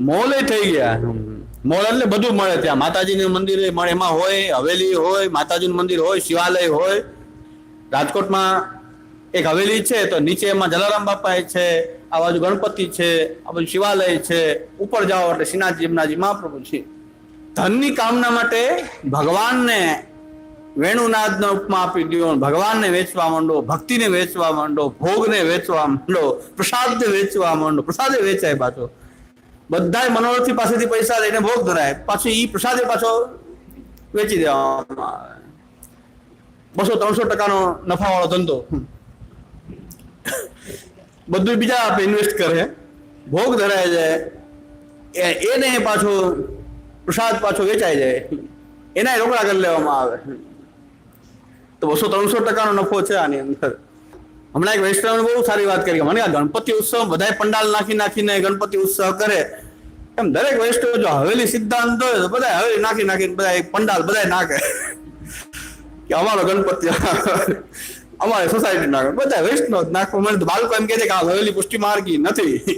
Moll થઈ ગયા. Mall એટલે બધું મળે ત્યાં. માતાજીનું મંદિર મળે. એમાં હોય હવેલી હોય માતાજીનું મંદિર હોય શિવાલય હોય. રાજકોટમાં એક હવેલી છે તો નીચે એમાં જલારામ બાપા છે આ બાજુ ગણપતિ છે આ બાજુ શિવાલય છે. ઉપર જાઓ એટલે શ્રીનાથજી યમુનાજી મહાપ્રભુ છે. ધનની કામના માટે ભગવાનને વેણુનાથનો ઉપમા આપી દો ભગવાનને વેચવા માંડો ભક્તિને વેચવા માંડો ભોગને વેચવા માંડો પ્રસાદને વેચવા માંડો. પ્રસાદે વેચાય પાછો. બધાય મનોરથી પાસેથી પૈસા લઈને ભોગ ધરાય. પાછું એ પ્રસાદે પાછો વેચી દેવામાં આવે. બસો ત્રણસો ટકાનો નફાવાળો ધંધો. બધું બીજા આપે ઇન્વેસ્ટ કરે. ભોગ ધરાય જાય એને પાછો પ્રસાદ પાછો વેચાઈ જાય એના રોકડા કરી લેવામાં આવે. તો બસો ત્રણસો ટકાનો નફો છે આની અંદર. હમણાં એક વૈષ્ણવ બહુ સારી વાત કરી મને ગણપતિ ઉત્સવ બધાય પંડાલ નાખી નાખીને ગણપતિ ઉત્સવ કરે. એમ દરેક વૈષ્ણવ જો હવેલી સિદ્ધાંત હોય તો બધા હવેલી નાખી નાખીને બધા એક પંડાલ બધા નાખે. કે અમારો ગણપતિ અમારે સોસાયટી નાખે. બધા વૈષ્ણવ જ નાખો. મને તો બાળકો એમ કહે છે કે આ હવેલી પુષ્ટિ માર્ગી નથી.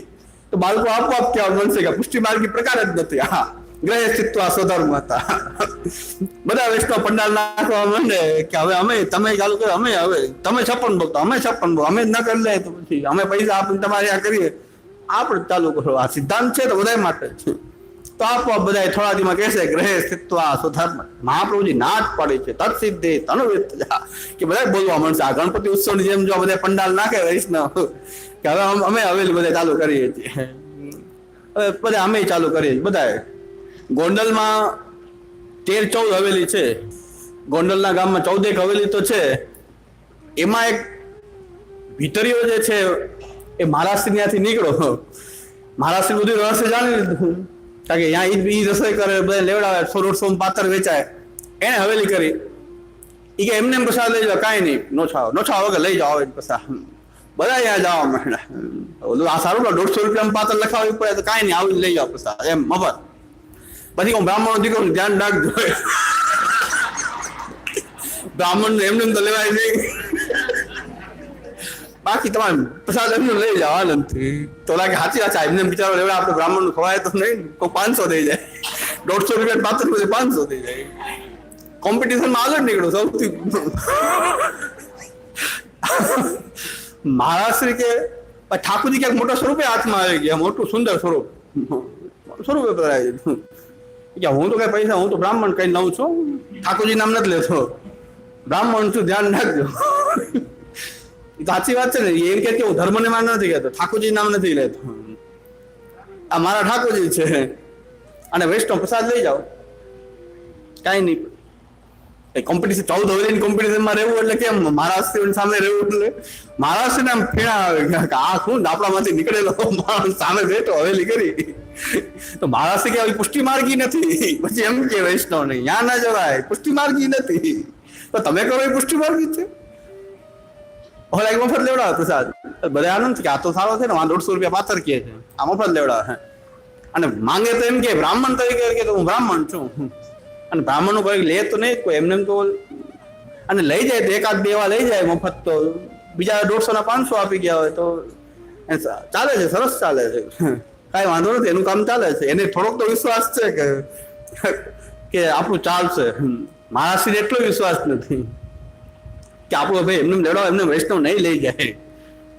તો બાળકો આપોઆપ કહેવા બનશે કે પુષ્ટિ માર્ગી પ્રકાર જ નથી. હા ગ્રહ સ્થિત્વ સ્વધર્મ હતા. બધા વૈષ્ણવ પંડાલ નાખવા માંડે કે હવે અમે, તમે ચાલુ કરો, અમે હવે, તમે છપ્પન ભક્તો, અમે છપ્પન ભક્તો. અમે જ ન કરી લે તો પછી અમે પૈસા આપીને તમારે આ કરીએ. આપણે ચાલુ કરો આ સિદ્ધાંત છે તો બધા માટે છે. તો આપવા બધા થોડા દીમાં કહેશે ગ્રહે સ્થિત્વ સ્વધર્મ મહાપ્રભુજી ના જ પાડે છે. તત્સિદ્ધે તનુવિત કે બધા બોલવા મળશે આ ગણપતિ ઉત્સવની જેમ જો બધા પંડાલ નાખે વૈષ્ણવ, કે હવે અમે હવેલી બધા ચાલુ કરીએ છીએ. હવે બધા અમે ચાલુ કરીએ છીએ. બધા ગોંડલમાં તેર ચૌદ હવેલી છે. ગોંડલના ગામમાં ચૌદેક હવેલી તો છે. એમાં એક ભીતરીઓ જે છે એ મહારાષ્ટ્ર ત્યાંથી નીકળો. મહારાષ્ટ્ર બધું રહસ્ય જાણી લીધું. કારણ કે અહીંયા એ રસોઈ કરે, બધા લેવડાવે, સો દોઢસો પાતર વેચાય. એને હવેલી કરી. એ કે એમને એમ પ્રસાદ લઈ જાઓ, કાંઈ નહીં. નો છાવ. નો છાવ વગર લઈ જાઓ પ્રસાદ. બધા અહીંયા જવા માંડ્યા આ સારું દોઢસો રૂપિયા પાતર લખાવવી પડે તો કાંઈ નહીં આવું લઈ જાઓ પ્રસાદ. એમ, મફત. પછી હું બ્રાહ્મણ દીકરો, ધ્યાન રાખજો. બ્રાહ્મણ એમને એમ તો લેવાય નહીં. બાકી તમારે પ્રસાદ એમનું લઈ જાઓ આનંદથી તો લાગે સાચી વાત એમને બિચારો લેવડે આપણે બ્રાહ્મણનું ખવાય તો નહીં. કોઈ પાંચસો થઈ જાય. દોઢસો રૂપિયા પાત્ર પછી પાંચસો થઈ જાય. કોમ્પિટિશનમાં આગળ નીકળો સૌથી. મહારાષ્ટ્રી કે ઠાકુરજી ક્યાંક મોટા સ્વરૂપે હાથમાં આવી ગયા, મોટું સુંદર સ્વરૂપ. સ્વરૂપે પધરાય છે. હું તો કઈ પૈસા, હું તો બ્રાહ્મણ કઈ લઉં છું? ઠાકોરજી નામ નથી લેતો. બ્રાહ્મણ છું, ધ્યાન રાખજો. સાચી વાત છે ને. એમ કે હું ધર્મને માન નથી કહેતો ઠાકોરજી નામ નથી લેતો. આ મારા ઠાકોરજી છે. અને વૈષ્ણવ પ્રસાદ લઈ જાઓ. કાંઈ નહીં. કોમ્પિટિશન ચૌદ હવેલીની કોમ્પિટિશનમાં રહેવું એટલે કેમ? મહારાષ્ટ્ર સામે રહેવું એટલે? મહારાષ્ટ્રને આમ ફેણા આવે. કે આ શું દાપડામાંથી નીકળેલો માણસ સામે બેઠો, હવેલી કરી. તો મહારાષ્ટ્ર કે આવી પુષ્ટિ માર્ગી નથી. પછી એમ કે વૈષ્ણવ નહીં યા ના જવાય, પુષ્ટિ માર્ગી નથી. તો તમે કરો એ પુષ્ટિ માર્ગી છે? ઓલા એક મફત લેવડાવે પ્રસાદ બધા આનંદ કે આ તો સારો છે ને દોઢસો રૂપિયા પાથર કે છે. આ મફત લેવડાવે અને માંગે તો એમ કે બ્રાહ્મણ તરીકે કે હું બ્રાહ્મણ છું. અને બ્રાહ્મણનું કોઈ લે તો નહીં કોઈ, એમને એમ તો અને લઈ જાય તો એકાદ બે વાર લઈ જાય મફત તો. બીજા દોઢસો ના પાંચસો આપી ગયા હોય તો ચાલે છે, સરસ ચાલે છે. કાંઈ વાંધો નથી, એનું કામ ચાલે છે. એને થોડોક તો વિશ્વાસ છે કે કે આપણું ચાલશે. મારા મહારાષ્ટ્ર એટલો વિશ્વાસ નથી. કે આપણો ભાઈ એમને લેવડાવો, એમને વૈષ્ણવ નહીં લઈ જાય.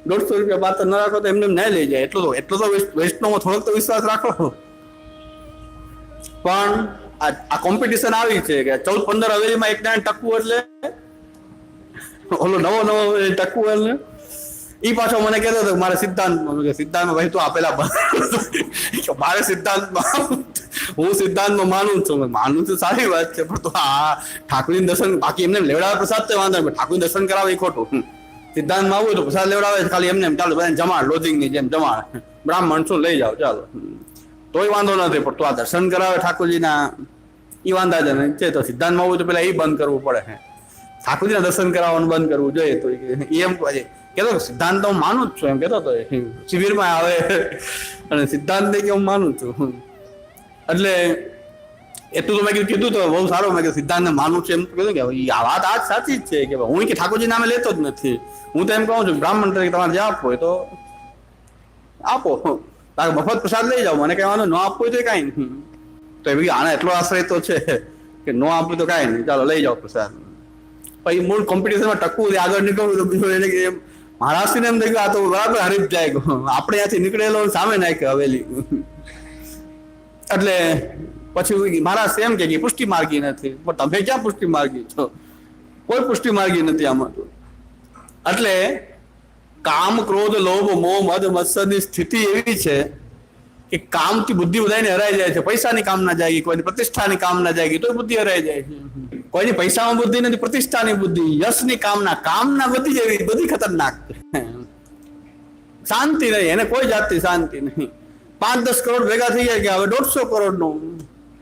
દોઢસો રૂપિયા પાત્ર ન રાખો તો એમને એમ નહીં લઈ જાય. એટલો તો એટલો તો વૈષ્- વૈષ્ણવમાં થોડોક તો વિશ્વાસ રાખો. પણ આ આ કોમ્પિટિશન આવી છે કે ચૌદ, પંદર હવેલીમાં એક દાણ ટકવું એટલે? ઓલો નવો નવો ટકવું એટલે? ઈ પાછો મને કહેતો હતો મારે સિદ્ધાંતમાં કે સિદ્ધાંતમાં ભાઈ તું આપેલા મારે સિદ્ધાંતમાં, હું સિદ્ધાંતમાં માનું છું. માનું છું સારી વાત છે, પણ તો આ ઠાકોરની દર્શન, બાકી એમને લેવડાવે પ્રસાદ તો વાંધો નહીં ઠાકોર દર્શન કરાવે એ ખોટું. સિદ્ધાંતમાં આવું તો પ્રસાદ લેવડાવે ખાલી એમને એમ ચાલો, બધાને જમાડ લોધિંગની જેમ જમાડ. બ્રાહ્મણ શું લઈ જાઓ, ચાલો. તોય વાંધો નથી, પણ તું આ દર્શન કરાવે ઠાકોરજીના, ઈ વાંધાજનક છે તો સિદ્ધાંતમાં આવું તો પેલા એ બંધ કરવું પડે. છે ઠાકોરજીના દર્શન કરાવવાનું બંધ કરવું જોઈએ તો એમ કહે કેતો સિદ્ધાંત હું માનું જ છું એમ કેતો તો એ. શિબિરમાં આવે અને સિદ્ધાંત કે હું માનું છું એટલે એટલું તો મેં કીધું કીધું તો બહુ સારું મેં કીધું સિદ્ધાંતને માનું છું એમ કીધું કે આ વાત આ સાચી જ છે કે હું કે ઠાકોરજી નામે લેતો જ નથી. હું તો એમ કહું છું બ્રાહ્મણ તરીકે તમારે જે આપવો હોય તો આપો. તારે મફત પ્રસાદ લઈ જાઓ મને કહેવાનું ન આપવું હોય તો કાંઈ નહીં. તો એ આને એટલો આશ્રય તો છે કે ન આપવું તો કાંઈ નહીં. ચાલો લઈ જાઓ પ્રસાદ. પછી મૂળ કોમ્પિટિશનમાં ટકવું આગળ નીકળવું તો બીજું એને એમ મહારાષ્ટ્રને એમ થઈ આ તો બરાબર હરીફ જાય આપણે ત્યાંથી નીકળેલો સામે નાખ્યો હવેલી. એટલે પછી મહારાષ્ટ્ર એમ કે પુષ્ટિ માર્ગી નથી. પણ તમે ક્યાં પુષ્ટિ માર્ગી છો? કોઈ પુષ્ટિ માર્ગી નથી આમાં તો. એટલે કામ, ક્રોધ, લોભ, મોહ, મદ, મત્સરની સ્થિતિ એવી છે કે કામથી બુદ્ધિ બધાને હરાઈ જાય છે. પૈસાની કામના જાય કોઈની પ્રતિષ્ઠાની કામના જાય તો બુદ્ધિ હરાઈ જાય છે. કોઈની પૈસામાં બુદ્ધિ નથી, પ્રતિષ્ઠાની બુદ્ધિ, યશની કામના કામના બધી જેવી, બધી ખતરનાક. છે શાંતિ નહીં, એને કોઈ જાતની શાંતિ નહીં. પાંચ દસ કરોડ ભેગા થઈ જાય કે હવે દોઢસો કરોડનું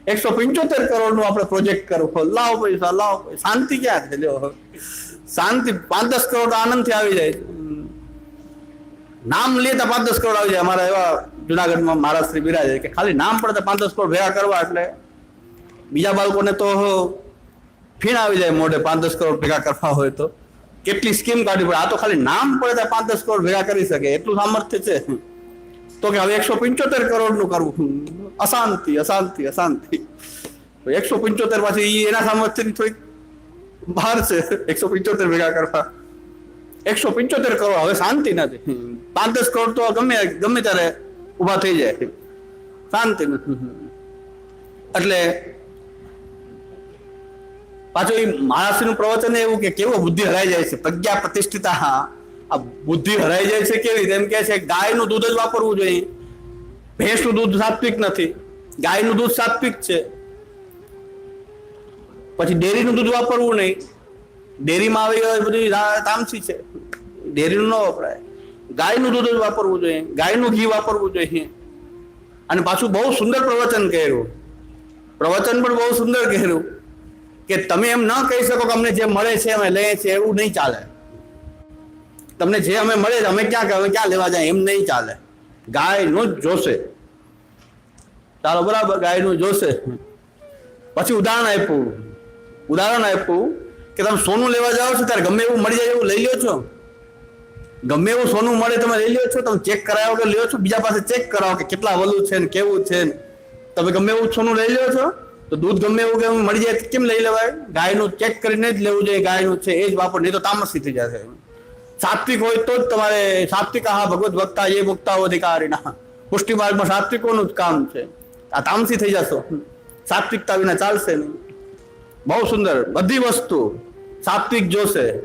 એકસો પંચોતેર કરોડનું આપણે પ્રોજેક્ટ કરવો. લાવો પૈસા લાવો પૈસા. શાંતિ ક્યાં છે? લ્યો શાંતિ પાંચ દસ કરોડ આનંદથી આવી જાય. છે. નામ લેતા પાંચ દસ કરોડ આવી જાય. અમારા એવા જુનાગઢમાં મહારાષ્ટ્રી બિરાજે કે ખાલી નામ પડતા પાંચ દસ કરોડ ભેગા કરવા એટલે બીજા બાળકોને તો ફીણ આવી જાય મોઢે પાંચ દસ કરોડ ભેગા કરવા હોય તો. કેટલી સ્કીમ કાઢવી પડે? આ તો ખાલી નામ પડે પાંચ દસ કરોડ ભેગા કરી શકે. એટલું સામર્થ્ય છે. તો કે હવે એકસો પંચોતેર કરોડનું કરવું અશાંતિ અશાંતિ અશાંતિ. એકસો પંચોતેર પાછી એના સામર્થ્યની થોડીક બહાર છે. એકસો પંચોતેર ભેગા કરવા. એકસો પંચોતેર કરોડ, હવે શાંતિ નથી. પાંચ દસ કરોડ તો ગમે ગમે ત્યારે ઊભા થઈ જાય. શાંતિ નથી. એટલે પાછું એ મહારાષ્ટ્રનું પ્રવચન એવું કે કેવો બુદ્ધિ હરાઈ જાય છે, પ્રજ્ઞા પ્રતિષ્ઠિતા આ બુદ્ધિ હરાઈ જાય છે કેવી રીતે? એમ કે છે, ગાયનું દૂધ જ વાપરવું જોઈએ. ભેંસનું દૂધ સાત્વિક નથી. ગાયનું દૂધ સાત્વિક છે. પછી ડેરીનું દૂધ વાપરવું નહીં. ડેરીમાં આવી બધી તામસી છે. ડેરીનું ન વપરાય. ગાયનું દૂધ જ વાપરવું જોઈએ. ગાયનું ઘી વાપરવું જોઈએ. અને પાછું બહુ સુંદર પ્રવચન કર્યું. પ્રવચન પણ બહુ સુંદર કર્યું. કે તમે એમ ન કહી શકો કે અમને જે મળે છે અમે લઈએ છીએ, એવું નહીં ચાલે. તમને જે અમે મળે છે, અમે ક્યાં અમે ક્યાં લેવા જાય, એમ નહીં ચાલે. ગાયનું જ જોશે. ચાલો, બરાબર, ગાયનું જોશે. પછી ઉદાહરણ આપ્યું. ઉદાહરણ આપ્યું કે તમે સોનું લેવા જાઓ છો, ત્યારે ગમે એવું મળી જાય એવું લઈ લો છો. ગમે એવું સોનું મળે તમે લઈ લ્યો છો, તમે ચેક કરાવો કે લ્યો છો, બીજા પાસે ચેક કરાવો કે કેટલા વલું છે ને કેવું છે ને. તમે ગમે એવું સોનું લઈ લ્યો છો. તો દૂધ ગમે એવું કે મળી જાય કેમ લઈ લેવાય? ગાયનું ચેક કરીને જ લેવું જોઈએ, ગાયનું છે એ જ વાપર, નહીં તો તામસી થઈ જશે. સાત્વિક હોય તો જ તમારે સાત્વિક આહા ભગવત વક્તા એ ભક્તા અધિકારીના. પુષ્ટિ માર્ગમાં સાત્વિકોનું જ કામ છે. આ તામસી થઈ જશો. સાત્વિકતા વિના ચાલશે નહીં. બહુ સુંદર. બધી વસ્તુ સાત્વિક જોશે.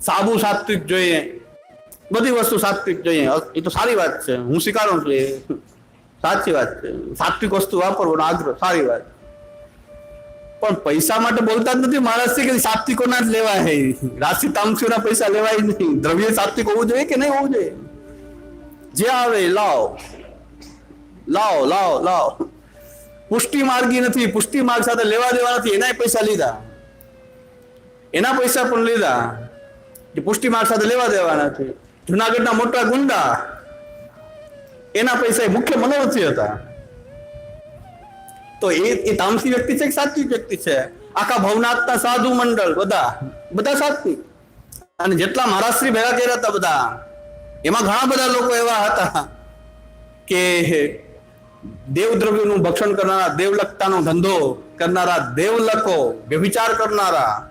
સાબુ સાત્વિક જોઈએ. બધી વસ્તુ સાત્વિક જોઈએ. એ તો સારી વાત છે. હું સ્વીકારું છું એ. સાચી વાત છે. સાત્વિક વસ્તુ વાપરવાનો આગ્રહ. સારી વાત. પણ પૈસા માટે બોલતા જ નથી. મહારાષ્ટ્ર કે સાત્વિકોના જ લેવાય. રાશિ તામસીઓના પૈસા લેવાય નહીં. દ્રવ્ય સાત્વિક હોવું જોઈએ કે નહીં હોવું જોઈએ? જે આવે, લાવો. લાવો લાવો લાવો. પુષ્ટિ માર્ગી નથી. પુષ્ટિ માર્ગ સાથે લેવા દેવા નથી. એના પૈસા લીધા. એના પૈસા પણ લીધા. જે પુષ્ટિ માર્ગ સાથે લેવા દેવા નથી. જુનાગઢના મોટા ગુંડા એના પૈસા એ મુખ્ય મનોરથી હતા. તો એ એ તામસી વ્યક્તિ છે કે સાત્વિક વ્યક્તિ છે? આખા ભવનાથના સાધુ મંડળ, બધા. બધા સાત્વિક. અને જેટલા મહારાષ્ટ્રી ભેગા કર્યા હતા બધા, એમાં ઘણા બધા લોકો એવા હતા કે દેવદ્રવ્યનું ભક્ષણ કરનારા દેવલકતાનો ધંધો કરનારા, દેવલકો વ્યભિચાર કરનારા,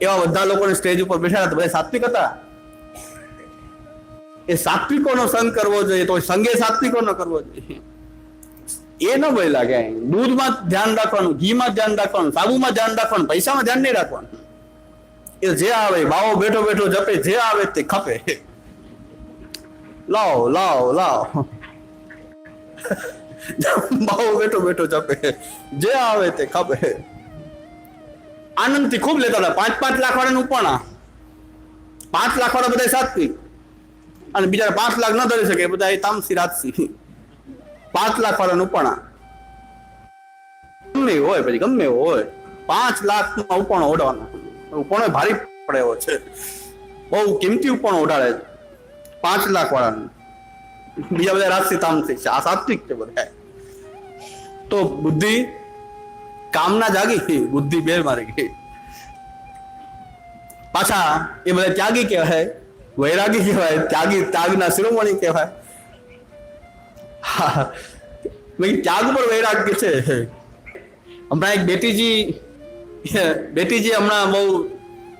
એવા બધા લોકોને સ્ટેજ ઉપર બેઠા હતા. બધા સાત્વિક હતા? એ સાત્વિકોનો સંગ કરવો જોઈએ, તો સંગે સાત્વિકોનો કરવો જોઈએ. એ ન બોલ્યા લાગે. દૂધમાં ધ્યાન રાખવાનું, ઘીમાં ધ્યાન રાખવાનું, સાબુમાં ધ્યાન રાખવાનું, પૈસામાં ધ્યાન નહીં રાખવાનું. એ જે આવે, બાવો બેઠો બેઠો જપે, જે આવે તે ખપે. લાવો લાવો લાવો. બાવો બેઠો બેઠો જપે, જે આવે તે ખપે. આનંદથી ખૂબ લેતા હતા. પાંચ પાંચ લાખ વાળાનું પણ પાંચ લાખ વાળા બધા સાત્વિક અને બીજા પાંચ લાખ ન ધરી શકે બધા એ તામસી રાજસી પાંચ લાખ વાળાનું ઉપણા. ગમે હોય પછી, ગમે હોય. પાંચ લાખ નો ઉપણો ઓઢવાનો. ઉપણો ભારી પડે એવો છે. બહુ કિંમતી ઉપણો ઓઢાડે પાંચ લાખ વાળાનું. બીજા બધા રાજસી તામસી છે. આ સાત્વિક છે બધા તો બુદ્ધિ કામના જાગી ગઈ. બુદ્ધિ બેર મારી ગઈ. પાછા એ બધા ત્યાગી કહેવાય. વૈરાગી કહેવાય. ત્યાગી, ત્યાગના શિરોમણી કહેવાય. ત્યાગ પર વૈરાગ્ય છે? હમણાં એક બેટીજી બેટીજી હમણાં બહુ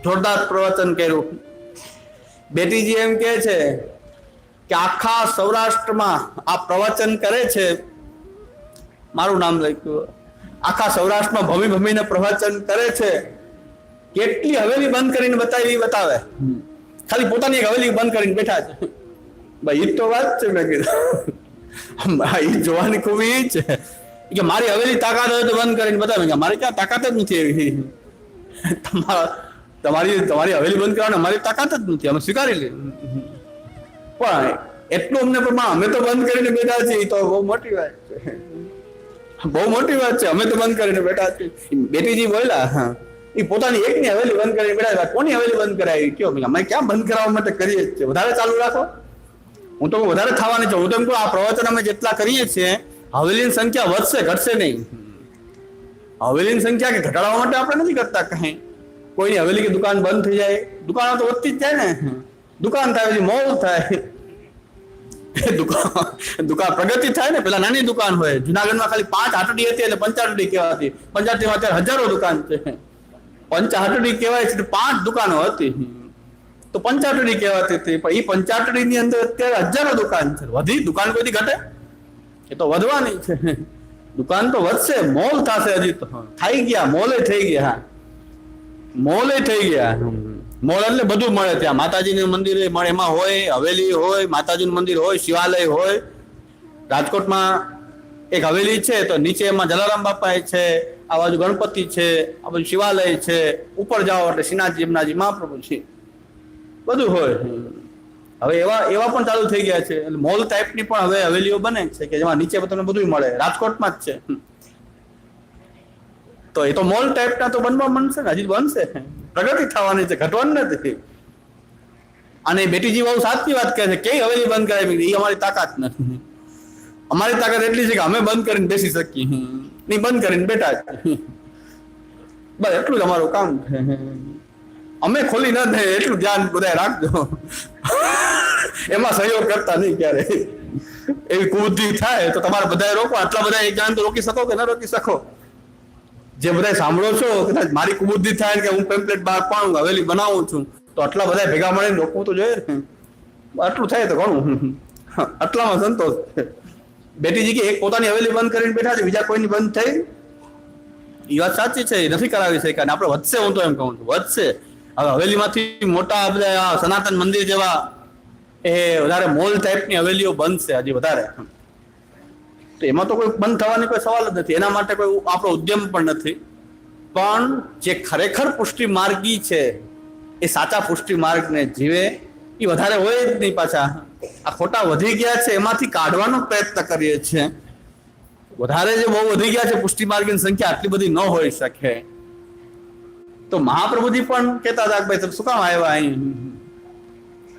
જોરદાર પ્રવચન કર્યું. બેટીજી એમ કહે છે કે આખા સૌરાષ્ટ્રમાં આ પ્રવચન કરે છે. મારું નામ લખ્યું. આખા સૌરાષ્ટ્રમાં ભમી ભમીને પ્રવચન કરે છે. કેટલી હવેલી બંધ કરીને બતાવી બતાવે. ખાલી પોતાની એક હવેલી બંધ કરીને બેઠા છે. ભાઈ એ તો વાત છે, મેં કીધું. હા, જોવાની ખૂબી ઈ છે કે મારી હવેલી તાકાત હોય તો બંધ કરીને બતાવે. કે મારી ક્યાં તાકાત જ નથી એવી? તમારા તમારી તમારી હવેલી બંધ કરવાની અમારી તાકાત જ નથી. અમે સ્વીકારી લે પણ એટલું અમને પ્રમાણ અમે તો બંધ કરીને બેઠા છીએ. એ તો બહુ મોટી વાત છે. બહુ મોટી વાત છે. અમે તો બંધ કરીને બેઠા છીએ. બેટીજી બોલ્યા હા. એ પોતાની એકની હવેલી બંધ કરીને બેઠા કોની હવેલી બંધ કરાવી? કયો અમે ક્યાં બંધ કરાવવા માટે કરીએ છીએ? વધારે ચાલુ રાખો. હું તો વધારે થવાની છું. હું તો એમ આ પ્રવચન અમે જેટલા કરીએ છીએ, હવેલીની સંખ્યા વધશે, ઘટશે નહીં. હવેલીની સંખ્યા કે ઘટાડવા માટે આપણે નથી કરતા કઈ. કોઈની હવેલી કે દુકાન બંધ થઈ જાય, દુકાનો તો વધતી જ જાય ને. દુકાન થાય પછી મોલ થાય. દુકાન દુકાન પ્રગતિ થાય ને, પેલા નાની દુકાન હોય. જુનાગઢમાં ખાલી પાંચ હાટડી હતી એટલે પંચાટડી કહેવાતી. પંચાટડીમાં અત્યારે હજારો દુકાન છે. પંચાટડી કહેવાય છે પાંચ દુકાનો હતી. તો પંચાટડી કહેવાતી હતી. પણ એ પંચાટડી ની અંદર અત્યારે હજારો દુકાન છે. વધી? દુકાન કોઈ ઘટે? એ તો વધવાની છે. દુકાન તો વધશે. મોલ થશે હજી તો. થઈ ગયા. મોલે થઈ ગયા, હા. મોલે થઈ ગયા. મોલ એટલે બધું મળે ત્યાં. માતાજીનું મંદિર મળે. એમાં હોય, હવેલી હોય, માતાજીનું મંદિર હોય, શિવાલય હોય. રાજકોટમાં એક હવેલી છે, તો નીચે એમાં જલારામ બાપા છે, આ બાજુ ગણપતિ છે, આ બાજુ શિવાલય છે. ઉપર જાઓ એટલે શ્રીનાથજી યમુનાજી, મહાપ્રભુ છે. બધું હોય. હવે એવા એવા પણ ચાલુ થઈ ગયા છે. મોલ ટાઈપની પણ હવે હવેલીઓ બને છે કે જેમાં નીચે તમને બધું મળે. રાજકોટમાં જ છે. તો એ તો મોલ ટાઈપના તો બનવા બનશે ને? હજી બનશે. પ્રગતિ થવાની છે. ઘટવાની નથી. અને બેટીજી બહુ સાચી વાત કહે છે. કે હવેલી બંધ કરાવી એ અમારી તાકાત નથી. અમારી તાકાત એટલી છે કે અમે બંધ કરીને બેસી શકીએ. નહીં બંધ કરીને બેઠા બસ, એટલું જ અમારું કામ છે. અમે ખોલી ન દે, એટલું ધ્યાન બધા રાખજો. એમાં સહયોગ કરતા નહીં ક્યારે એવી કુબુદ્ધિ થાય તો તમારે બધા રોકો આટલા બધા એક જાણ તો રોકી શકો કે ન રોકી શકો? જે બધા સાંભળો છો, કદાચ મારી કુબુદ્ધિ થાય કે હું પેમ્પલેટ બહાર પાડું હવેલી બનાવું છું, તો આટલા બધા ભેગા મળીને રોકવું તો જોઈએ ને. આટલું થાય તો ઘણું. આટલામાં સંતોષ બેટીજી કે એક પોતાની હવેલી બંધ કરીને બેઠા છે, બીજા કોઈની બંધ થઈ? એ વાત સાચી છે નથી કરાવી શકાય. આપણે વધશે હું તો એમ કહું છું, વધશે. હવેલીમાંથી મોટા બધા સનાતન મંદિર જેવા એ વધારે મોલ ટાઈપની હવેલીઓ બનશે હજી વધારે. તો એમાં તો કોઈ બંધ થવાની કોઈ સવાલ જ નથી. એના માટે કોઈ આપણો ઉદ્યમ પણ નથી. પણ જે ખરેખર પુષ્ટિ માર્ગી છે, એ સાચા પુષ્ટિ માર્ગને જીવે એ વધારે હોય જ નહીં પાછા. આ ખોટા વધી ગયા છે, એમાંથી કાઢવાનો પ્રયત્ન કરીએ છીએ. વધારે જે બહુ વધી ગયા છે પુષ્ટિ માર્ગની સંખ્યા, આટલી બધી ન હોઈ શકે. તો મહાપ્રભુજી પણ કહેતા હતા ભાઈ, તમે શું કામ આવ્યા અહીં?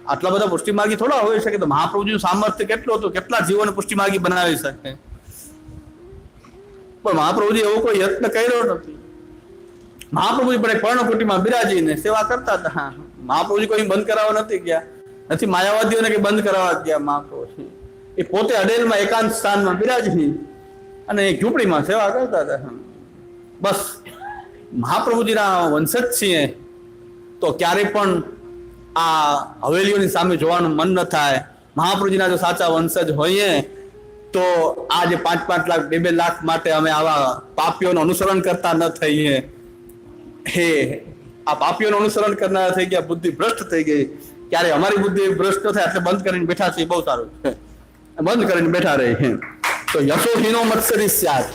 આટલા બધા પુષ્ટિમાર્ગી થોડા હોય શકે, તો મહાપ્રભુજીનું સામર્થ્ય કેટલું હતું? કેટલા જીવોને પુષ્ટિમાર્ગી બનાવી શકે? પણ મહાપ્રભુજી એવો કોઈ યત્ન કર્યો નથી. મહાપ્રભુજી પણ પર્ણકુટીમાં બિરાજીને સેવા કરતા હતા. મહાપ્રભુજી કોઈ બંધ કરાવવા નથી ગયા. નથી, માયાવાદીઓને કે બંધ કરાવવા ગયા મહાપ્રભુજી. એ પોતે અડેલમાં એકાંત સ્થાનમાં બિરાજી અને એક ઝૂંપડીમાં સેવા કરતા હતા. બસ. મહાપ્રભુજીના વંશજ છીએ, તો ક્યારે પણ આ હવેલીઓની સામે જોવાનું મન ન થાય. મહાપ્રભુજીના જો સાચા વંશજ હોઈએ, તો આ જે પાંચ પાંચ લાખ, બે બે લાખ માટે અમે આવા પાપીઓનું અનુસરણ કરતા ન થઈએ. હે, આ પાપીઓનું અનુસરણ કરનાર થઈ ગયા, બુદ્ધિ ભ્રષ્ટ થઈ ગઈ. ક્યારે અમારી બુદ્ધિ ભ્રષ્ટ થાય, એટલે બંધ કરીને બેઠા છે બહુ સારું છે. બંધ કરીને બેઠા રહે તો યશોહીનો મત્સરી સ્યાદ.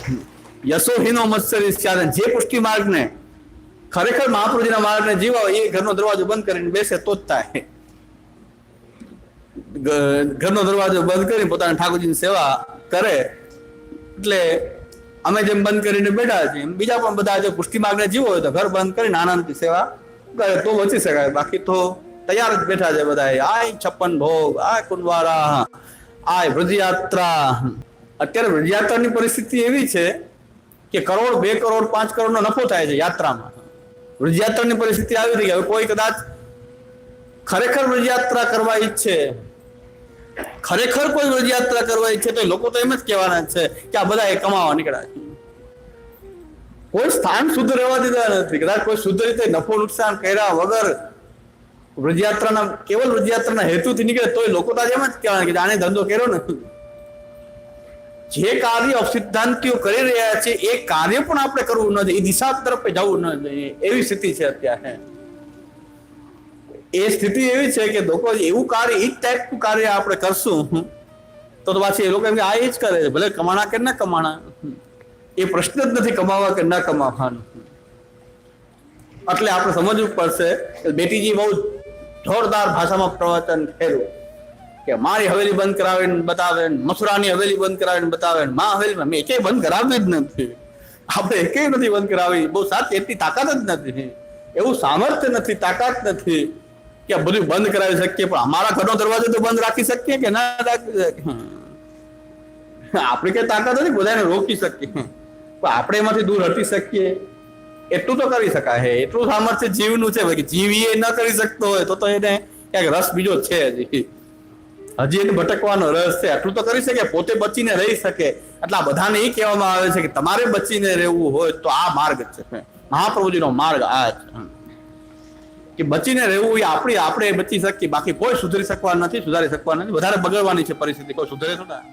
યશોહીનો મત્સરી સ્યાદ જે પુષ્ટિ માર્ગને ખરેખર મહાપ્રભુજીના માર્ગને જીવા એ ઘરનો દરવાજો બંધ કરીને બેસે તો જ થાય ગ- ઘરનો દરવાજો બંધ કરી પોતાના ઠાકોરજીની સેવા કરે એટલે અમે જેમ બંધ કરીને બેઠા છીએ, એમ બીજા પણ બધા જો પુષ્ટિ માર્ગને જીવો હોય તો ઘર બંધ કરીને આનંદથી સેવા કરે, તો બચી શકાય. બાકી તો તૈયાર જ બેઠા છે બધા આય છપ્પન ભોગ, આય કુંડવારા, આય વ્રજયાત્રા અત્યારે વ્રજયાત્રાની પરિસ્થિતિ એવી છે કે કરોડ, બે કરોડ, પાંચ કરોડનો નફો થાય છે યાત્રામાં. વૃદ્ધયાત્રાની પરિસ્થિતિ આવી રહી હવે કોઈ કદાચ ખરેખર વૃદ્ધયાત્રા કરવા ઈચ્છે, ખરેખર કોઈ વૃદ્ધયાત્રા કરવા ઈચ્છે, તો લોકો તો એમ જ કહેવાના છે કે આ બધા એ કમાવા નીકળ્યા છે. કોઈ સ્થાન શુદ્ધ રહેવા દીધા નથી. કદાચ કોઈ શુદ્ધ રીતે નફો નુકસાન કર્યા વગર વૃદ્ધયાત્રાના કેવલ વૃદ્ધયાત્રાના હેતુથી નીકળે તોય લોકો તો એમ જ કહેવાના કે આને ધંધો કર્યો ને જે કાર્ય સિદ્ધાંતિઓ કરી રહ્યા છે, એ કાર્ય પણ આપણે કરવું ન જોઈએ. એ દિશા તરફ જવું ન જોઈએ. એવી સ્થિતિ છે અત્યારે. એ સ્થિતિ એવી છે કે લોકો એવું કાર્ય, એ ટાઈપનું કાર્ય આપણે કરશું. તો તો પાછી એ લોકો એમ કે, આ એ જ કરે છે. ભલે કમાણા કે ના કમાણા. એ પ્રશ્ન જ નથી કમાવા કે ના કમાવાનું. એટલે આપણે સમજવું પડશે કે બેટીજી બહુ જોરદાર ભાષામાં પ્રવચન કર્યું. કે મારી હવેલી બંધ કરાવીને બતાવે મથુરાની હવેલી બંધ કરાવીને બતાવે મા હવેલીમાં મેં એકે બંધ કરાવી જ નથી. આપણે એકે નથી બંધ કરાવી. બહુ સાચી, એટલી તાકાત જ નથી. એવું સામર્થ્ય નથી, તાકાત નથી કે બધું બંધ કરાવી શકીએ, પણ અમારા ઘરનો દરવાજો તો બંધ રાખી શકીએ કે ના રાખી શકીએ? આપણે કઈ તાકાત નથી, બધાને રોકી શકીએ. પણ આપણે એમાંથી દૂર હટી શકીએ. એટલું તો કરી શકાય. હે, એટલું સામર્થ્ય જીવનું છે. જીવ એ ન કરી શકતો હોય તો તો એને ક્યાંક રસ બીજો છે હજી હજી એને ભટકવાનો રસ છે. આટલું તો કરી શકે, પોતે બચીને રહી શકે. એટલે આ બધાને એ કહેવામાં આવે છે કે તમારે બચીને રહેવું હોય તો આ માર્ગ છે. મહાપ્રભુજીનો માર્ગ આ છે કે બચીને રહેવું એ આપણી, આપણે બચી શકીએ. બાકી કોઈ સુધરી શકવા નથી, સુધારી શકવા નથી. વધારે બગડવાની છે પરિસ્થિતિ. કોઈ સુધરે ના?